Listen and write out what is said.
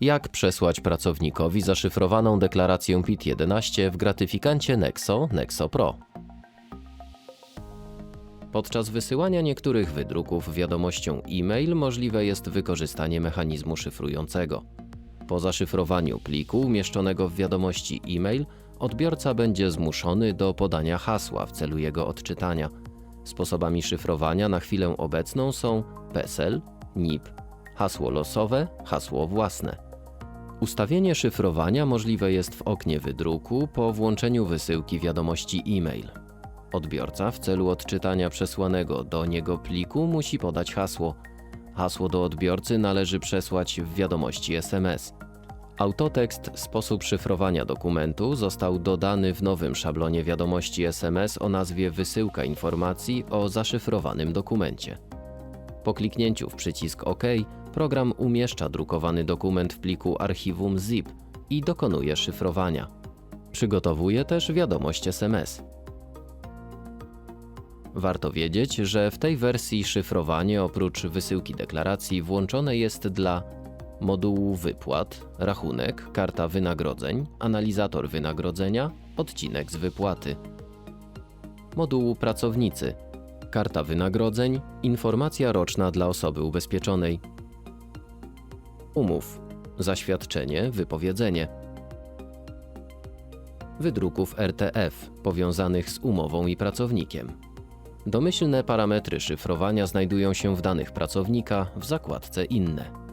Jak przesłać pracownikowi zaszyfrowaną deklarację PIT-11 w gratyfikancie Nexo Nexo Pro? Podczas wysyłania niektórych wydruków wiadomością e-mail możliwe jest wykorzystanie mechanizmu szyfrującego. Po zaszyfrowaniu pliku umieszczonego w wiadomości e-mail, odbiorca będzie zmuszony do podania hasła w celu jego odczytania. Sposobami szyfrowania na chwilę obecną są PESEL, NIP, hasło losowe, hasło własne. Ustawienie szyfrowania możliwe jest w oknie wydruku po włączeniu wysyłki wiadomości e-mail. Odbiorca w celu odczytania przesłanego do niego pliku musi podać hasło. Hasło do odbiorcy należy przesłać w wiadomości SMS. Autotekst sposób szyfrowania dokumentu został dodany w nowym szablonie wiadomości SMS o nazwie Wysyłka informacji o zaszyfrowanym dokumencie. Po kliknięciu w przycisk OK, program umieszcza drukowany dokument w pliku archiwum ZIP i dokonuje szyfrowania. Przygotowuje też wiadomość SMS. Warto wiedzieć, że w tej wersji szyfrowanie oprócz wysyłki deklaracji włączone jest dla modułu wypłat, rachunek, karta wynagrodzeń, analizator wynagrodzenia, odcinek z wypłaty. Modułu pracownicy, karta wynagrodzeń, informacja roczna dla osoby ubezpieczonej. Umów, zaświadczenie, wypowiedzenie. Wydruków RTF powiązanych z umową i pracownikiem. Domyślne parametry szyfrowania znajdują się w danych pracownika w zakładce Inne.